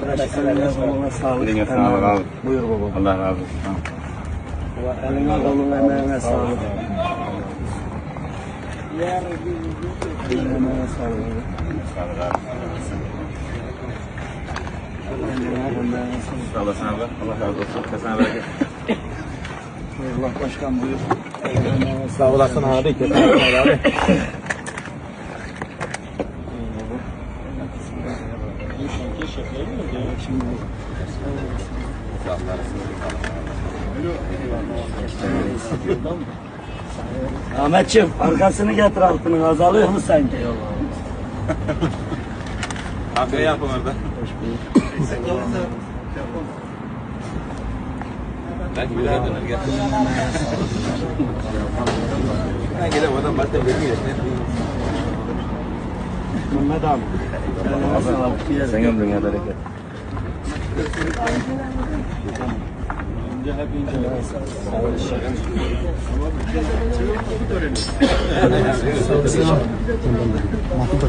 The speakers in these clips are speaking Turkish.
Kardeşim eline koluna sağlık. Eline sağlık abi. Buyur baba. Allah razı olsun. Allah Eline koluna emeğine sağlık. Emeğine sağlık. Sağ ol abi. Emeğine sağlık. Sağ olasın abi. Allah razı olsun. Kesene bereket. Allah başkan buyur. Sağ olasın abi. Kesinlikle abi. Ahmetciğim arkasını getir altını azalıyor mu sanki? Ne yapın orada? Bir daha döner gel. Ben gidem oradan beni geçti. Mehmet abi. Sen ömrün ya bereket.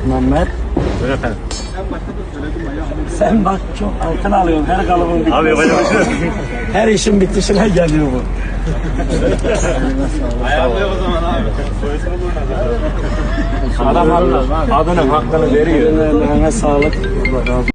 Mehmet. efendim. Sen bak çok altın alıyorsun her kalıbın bitmesi. Abi yapacak bir şey yok. Her işin bitişine geliyor bu. Ayarlıyor o zaman abi. Adam adının hakkını veriyor. Eline sağlık. Allah razı olsun.